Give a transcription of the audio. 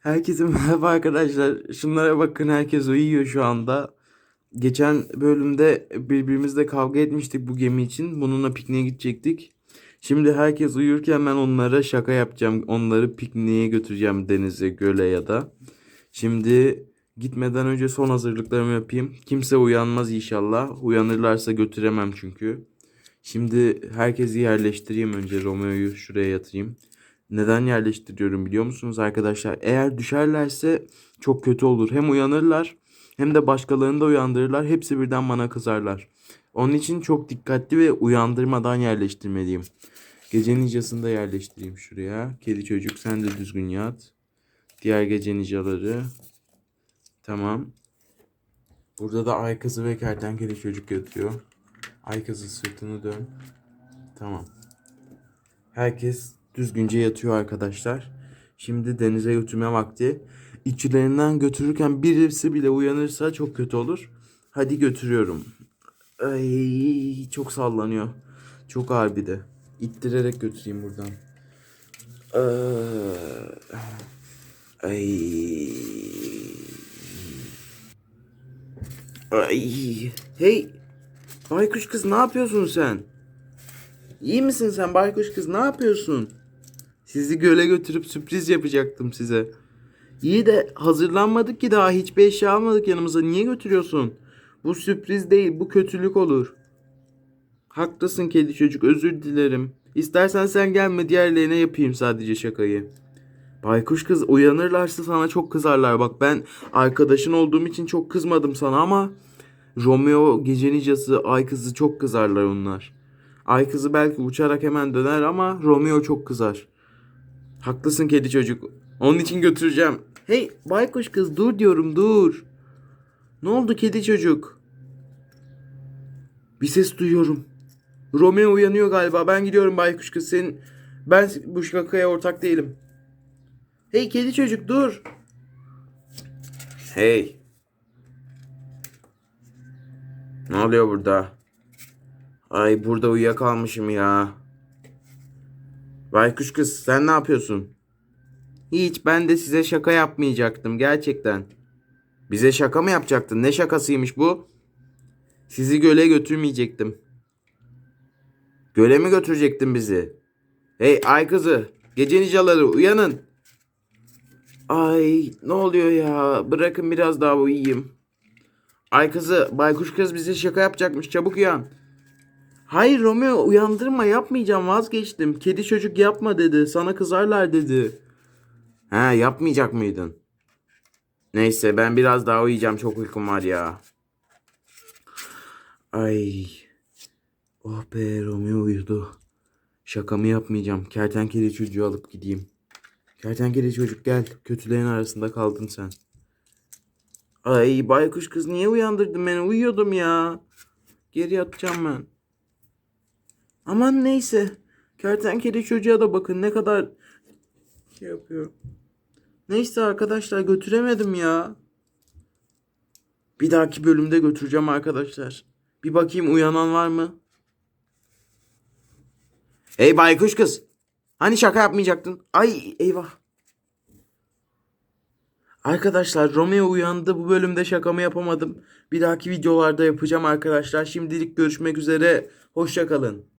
Herkese merhaba arkadaşlar. Şunlara bakın herkes uyuyor şu anda. Geçen bölümde birbirimizle kavga etmiştik bu gemi için. Bununla pikniğe gidecektik. Şimdi herkes uyurken ben onlara şaka yapacağım. Onları pikniğe götüreceğim denize, göle ya da. Şimdi gitmeden önce son hazırlıklarımı yapayım. Kimse uyanmaz inşallah. Uyanırlarsa götüremem çünkü. Şimdi herkesi yerleştireyim önce. Romeo'yu şuraya yatırayım. Neden yerleştiriyorum biliyor musunuz arkadaşlar? Eğer düşerlerse çok kötü olur. Hem uyanırlar hem de başkalarını da uyandırırlar. Hepsi birden bana kızarlar. Onun için çok dikkatli ve uyandırmadan yerleştirmeliyim. Gece nicasını da yerleştireyim şuraya. Kedi çocuk sen de düzgün yat. Diğer gece nicaları. Tamam. Burada da ay kızı ve kertenkele çocuk yatıyor. Ay kızı sırtını dön. Tamam. Herkes düzgünce yatıyor arkadaşlar. Şimdi denize götürme vakti. İçlerinden götürürken birisi bile uyanırsa çok kötü olur. Hadi götürüyorum. Ay çok sallanıyor. Çok ağır bir de. İttirerek götüreyim buradan. Ay. Ay. Hey. Baykuş kız ne yapıyorsun sen? İyi misin sen baykuş kız ne yapıyorsun? Sizi göle götürüp sürpriz yapacaktım size. İyi de hazırlanmadık ki daha hiçbir eşya almadık yanımıza. Niye götürüyorsun? Bu sürpriz değil bu kötülük olur. Haklısın kedi çocuk özür dilerim. İstersen sen gelme diğerlerine yapayım sadece şakayı. Baykuş kız uyanırlarsa sana çok kızarlar. Bak ben arkadaşın olduğum için çok kızmadım sana ama Romeo gece nicası ay kızı çok kızarlar onlar. Ay kızı belki uçarak hemen döner ama Romeo çok kızar. Haklısın kedi çocuk. Onun için götüreceğim. Hey baykuş kız dur diyorum dur. Ne oldu kedi çocuk? Bir ses duyuyorum. Romeo uyanıyor galiba. Ben gidiyorum baykuş kız. Senin ben bu şakaya ortak değilim. Hey kedi çocuk dur. Hey. Ne oluyor burada? Ay burada uyuyakalmışım ya. Baykuş kız sen ne yapıyorsun? Hiç ben de size şaka yapmayacaktım gerçekten. Bize şaka mı yapacaktın? Ne şakasıymış bu? Sizi göle götürmeyecektim. Göle mi götürecektin bizi? Hey ay kızı gece nicaları uyanın. Ay ne oluyor ya bırakın biraz daha uyuyayım. Ay kızı baykuş kız bize şaka yapacakmış çabuk uyan. Hayır Romeo uyandırma yapmayacağım vazgeçtim. Kedi çocuk yapma dedi. Sana kızarlar dedi. He yapmayacak mıydın? Neyse ben biraz daha uyuyacağım. Çok uykum var ya. Ay. Oh be Romeo uyudu. Şakamı yapmayacağım. Kertenkele çocuğu alıp gideyim. Kertenkele çocuk gel. Kötülerin arasında kaldın sen. Ay baykuş kız niye uyandırdın beni? Uyuyordum ya. Geri yatacağım ben. Aman neyse. Kertenkele çocuğa da bakın ne kadar şey yapıyor. Neyse arkadaşlar götüremedim ya. Bir dahaki bölümde götüreceğim arkadaşlar. Bir bakayım uyanan var mı? Hey baykuş kız. Hani şaka yapmayacaktın? Ay eyvah. Arkadaşlar Romeo uyandı. Bu bölümde şakamı yapamadım. Bir dahaki videolarda yapacağım arkadaşlar. Şimdilik görüşmek üzere. Hoşçakalın.